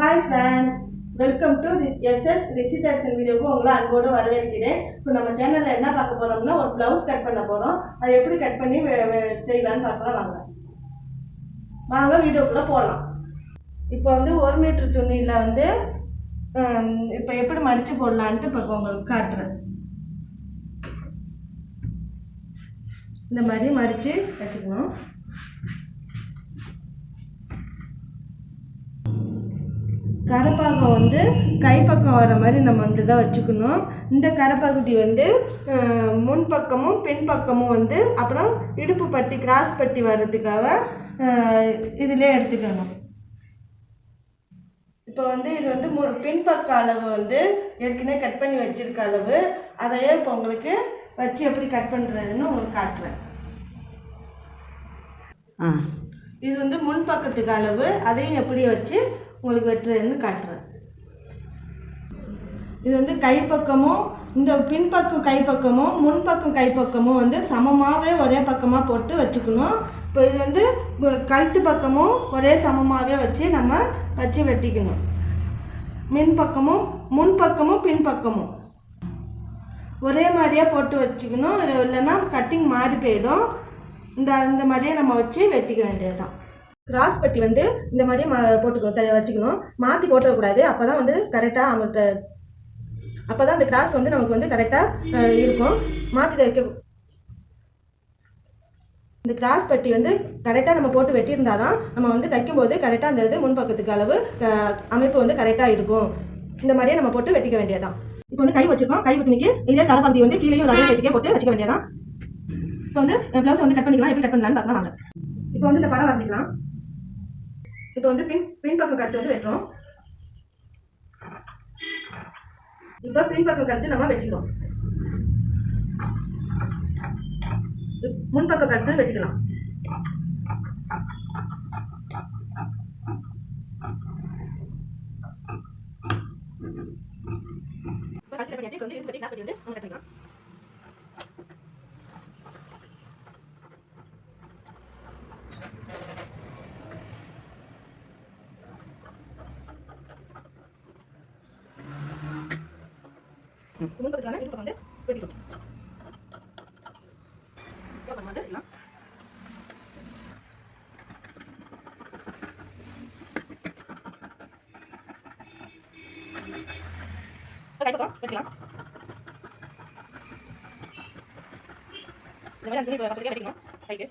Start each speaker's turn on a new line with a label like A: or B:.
A: Hi friends welcome to SS recitation வீடியோக்கு உங்களை அன்போடு வரவேற்கிறேன். இப்போ நம்ம சேனலில் என்ன பார்க்க போகிறோம்னா ஒரு ப்ளவுஸ் கட் பண்ண போகிறோம் அதை எப்படி கட் பண்ணி செய்யலான்னு செய்யலாம்னு பார்க்கலாம் வாங்க. வாங்க வீடியோக்குள்ளே போகலாம் இப்போ வந்து ஒரு மீட்டர் துணியில் வந்து இப்போ எப்படி மடித்து போடலான்ட்டு இப்போ உங்களுக்கு காட்டுறேன். இந்த மாதிரி மடித்து வச்சுக்கணும். கரைப்பாகம் வந்து கைப்பக்கம் வர மாதிரி நம்ம வந்து தான் வச்சுக்கணும். இந்த கரைப்பகுதி வந்து முன்பக்கமும் பின்பக்கமும் வந்து அப்புறம் இடுப்பு பட்டி கிராஸ் பட்டி வர்றதுக்காக இதிலே எடுத்துக்கணும். இப்போ வந்து இது வந்து மு பின்பக்க அளவு வந்து ஏற்கனவே கட் பண்ணி வச்சிருக்க அளவு. அதையே இப்போ உங்களுக்கு வச்சு எப்படி கட் பண்ணுறதுன்னு உங்களுக்கு காட்டுறேன்.
B: ஆ.
A: இது வந்து முன்பக்கத்துக்கு அளவு. அதையும் எப்படி வச்சு உங்களுக்கு வெட்டுறதுன்னு காட்டுறேன். இது வந்து கைப்பக்கமும் இந்த பின்பக்கம் கைப்பக்கமும் முன்பக்கம் கைப்பக்கமும் வந்து சமமாகவே ஒரே பக்கமாக போட்டு வச்சுக்கணும். இப்போ இது வந்து கழுத்து பக்கமும் ஒரே சமமாகவே வச்சு நம்ம வச்சு வெட்டிக்கணும். மின்பக்கமும் முன்பக்கமும் பின்பக்கமும். ஒரே மாதிரியே போட்டு வச்சுக்கணும். இது இல்லைன்னா கட்டிங் மாறி போயிடும். இந்த இந்த மாதிரியே நம்ம வச்சு வெட்டிக்க வேண்டியது தான் கிராஸ் பட்டி வந்து இந்த மாதிரி மா போட்டுக்கணும் வச்சுக்கணும். மாற்றி போட்டுறக்கூடாது. அப்போ தான் வந்து கரெக்டாக அவங்கள்ட்ட அப்போ தான் அந்த கிராஸ் வந்து நமக்கு வந்து கரெக்டாக இருக்கும். மாற்றி தைக்க இந்த கிராஸ் பட்டி வந்து கரெக்டாக நம்ம போட்டு வெட்டியிருந்தா தான் நம்ம வந்து தைக்கும்போது கரெக்டாக அந்த இது முன்பக்கத்துக்கு அளவு அமைப்பு வந்து கரெக்டாக இருக்கும். இந்த மாதிரியே நம்ம போட்டு வெட்டிக்க வேண்டியதான் இப்போ வந்து கை வச்சுருக்கோம். கை வெட்டினிக்கு இதே தரப்பகுதி வந்து கீழேயும் ஒரு அதே போட்டு வச்சுக்க வேண்டியதான் இப்போ வந்து ப்ளவுஸ் வந்து கட் பண்ணிக்கலாம். எப்படி கட் பண்ணலாம்னு பார்க்கலாம் வாங்க. இப்போ வந்து இந்த படம் வரைஞ்சிக்கலாம். இப்போ வந்து பின் பின்பக்கம் கருத்து வந்து வெட்டுறோம். இப்போ பின்பக்கம் கருத்து நம்ம வெட்டிக்கிறோம் முன்பக்க கருத்து வெட்டிக்கலாம். இப்போ கருத்து பண்ணியாச்சு வந்து இரும்பு கட்டி கிளாஸ் பட்டி வந்து நம்ம கட்டிக்கலாம் பண்ணிக்கலாம் முன்பக்கத்துக்கான வந்து வெட்டிக்கலாம் வந்து வெட்டிக்கலாம். கைப்பக்கம் வெட்டிக்கலாம். இந்த மாதிரி அந்த துணி வெட்டிக்கணும் கைக்கு